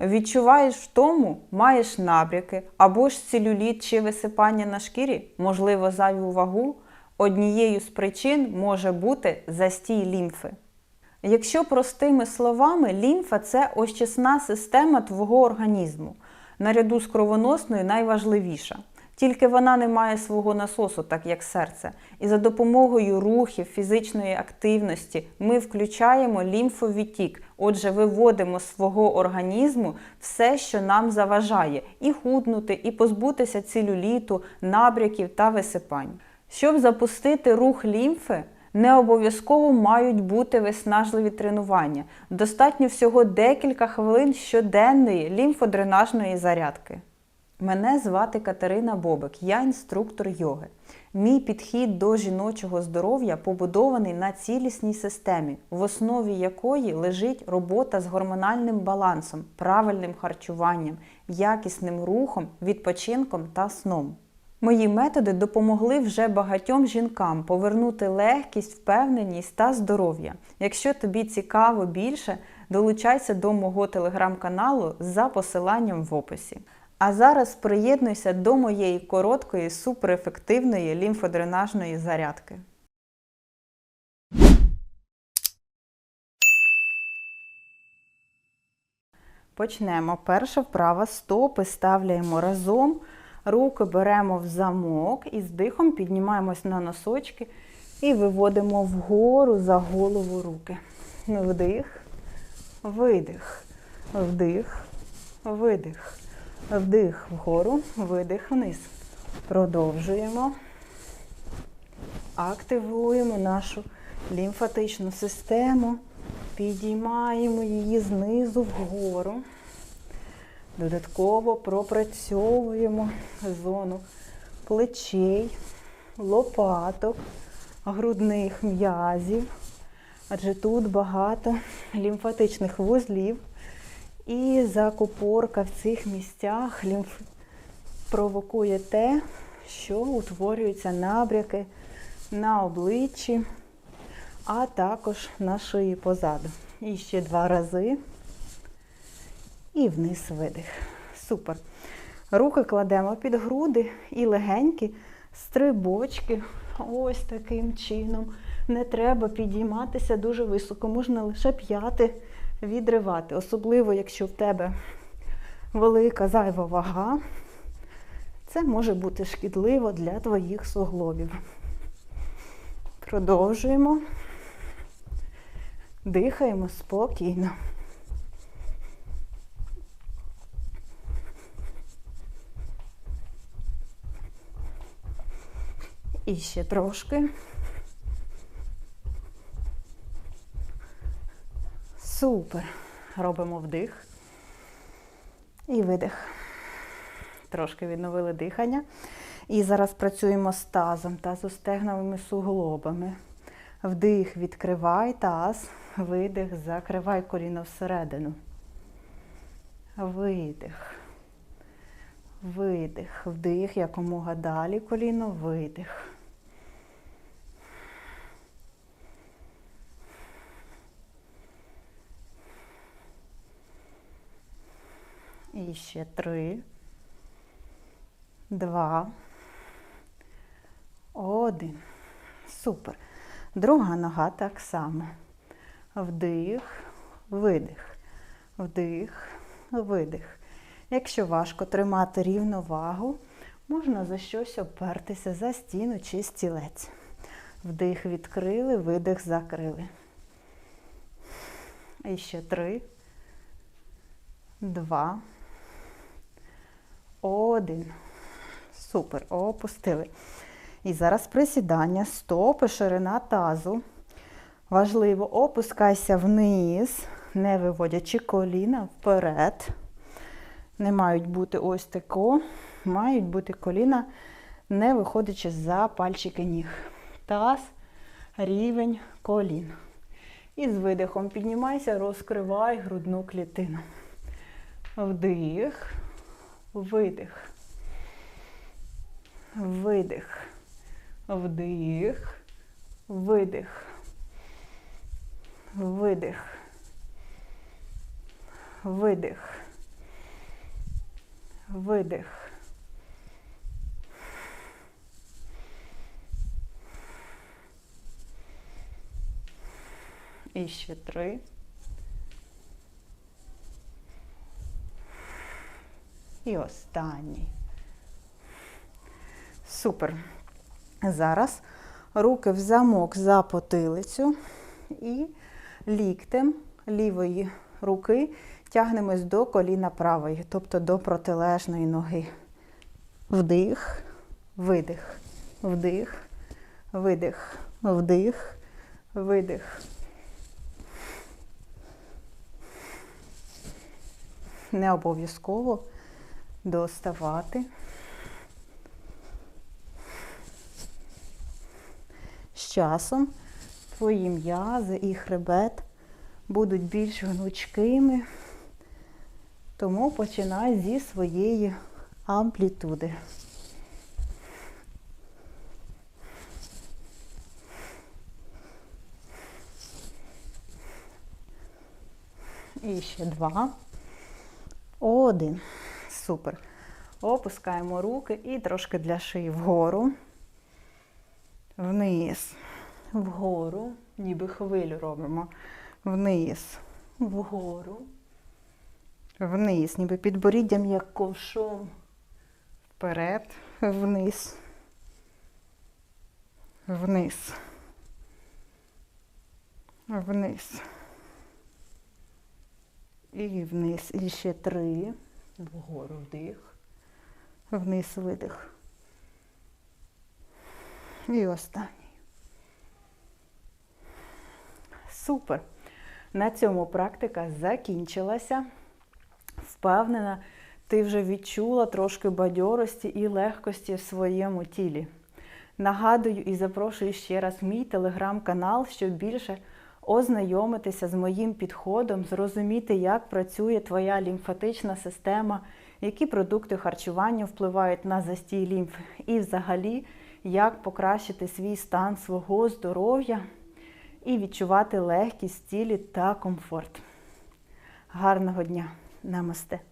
Відчуваєш втому, маєш набряки або ж целюліт чи висипання на шкірі, можливо, зайву вагу. Однією з причин може бути застій лімфи. Якщо простими словами, лімфа це очисна система твого організму, наряду з кровоносною найважливіша. Тільки вона не має свого насосу, так як серце. І за допомогою рухів, фізичної активності ми включаємо лімфовідтік, отже, виводимо з свого організму все, що нам заважає, і худнути, і позбутися цілюліту, набряків та висипань. Щоб запустити рух лімфи, не обов'язково мають бути виснажливі тренування. Достатньо всього декілька хвилин щоденної лімфодренажної зарядки. Мене звати Катерина Бобик, я інструктор йоги. Мій підхід до жіночого здоров'я побудований на цілісній системі, в основі якої лежить робота з гормональним балансом, правильним харчуванням, якісним рухом, відпочинком та сном. Мої методи допомогли вже багатьом жінкам повернути легкість, впевненість та здоров'я. Якщо тобі цікаво більше, долучайся до мого телеграм-каналу за посиланням в описі. А зараз приєднуйся до моєї короткої суперефективної лімфодренажної зарядки. Почнемо. Перша вправа стопи ставляємо разом. Руки беремо в замок і з дихом піднімаємось на носочки і виводимо вгору за голову руки. Вдих, видих, вдих, видих, вдих вгору, видих вниз. Продовжуємо. Активуємо нашу лімфатичну систему, підіймаємо її знизу вгору. Додатково пропрацьовуємо зону плечей, лопаток, грудних м'язів, адже тут багато лімфатичних вузлів. І закупорка в цих місцях лімф провокує те, що утворюються набряки на обличчі, а також на шиї позаду. І ще два рази. І вниз видих. Супер. Руки кладемо під груди і легенькі стрибочки. Ось таким чином. Не треба підійматися дуже високо, можна лише п'яти відривати. Особливо, якщо в тебе велика зайва вага, це може бути шкідливо для твоїх суглобів. Продовжуємо. Дихаємо спокійно. І ще трошки. Супер. Робимо вдих і видих. Трошки відновили дихання. І зараз працюємо з тазом, тазостегновими суглобами. Вдих, відкривай таз, видих, закривай коліно всередину. Видих. Видих. Вдих, якомога далі коліно, видих. І ще три, два, один. Супер. Друга нога так само. Вдих, видих. Вдих, видих. Якщо важко тримати рівновагу, можна за щось опертися за стіну чи стілець. Вдих відкрили, видих закрили. І ще три, два, один. Супер. Опустили. І зараз присідання, стопи, ширина тазу. Важливо, опускайся вниз, не виводячи коліна вперед. Не мають бути ось тако. Мають бути коліна, не виходячи за пальчики ніг. Таз, рівень колін. І з видихом піднімайся, розкривай грудну клітину. Вдих, видих. Видих. Вдих. Видих. Видих. Видих. видих. І ще три. І останній. Супер. Зараз руки в замок за потилицю і ліктем лівої руки тягнемось до коліна правої, тобто до протилежної ноги. Вдих, видих, вдих, видих, вдих, видих. Не обов'язково доставати. З часом твої м'язи і хребет будуть більш гнучкими, тому починай зі своєї амплітуди. І ще два. Один. Супер. Опускаємо руки і трошки для шиї вгору. Вниз. Вгору. Ніби хвилю робимо. Вниз. Вгору. Вниз. Ніби підборіддям як ковшом. Вперед. Вниз. Вниз. Вниз. І вниз. І ще три. Вгору вдих. Вниз видих. І останній. Супер. На цьому практика закінчилася. Впевнена, ти вже відчула трошки бадьорості і легкості в своєму тілі. Нагадую і запрошую ще раз в мій телеграм-канал, щоб більше ознайомитися з моїм підходом, зрозуміти, як працює твоя лімфатична система, які продукти харчування впливають на застій лімф, і взагалі, як покращити свій стан свого здоров'я і відчувати легкість цілі та комфорт. Гарного дня! Намасте!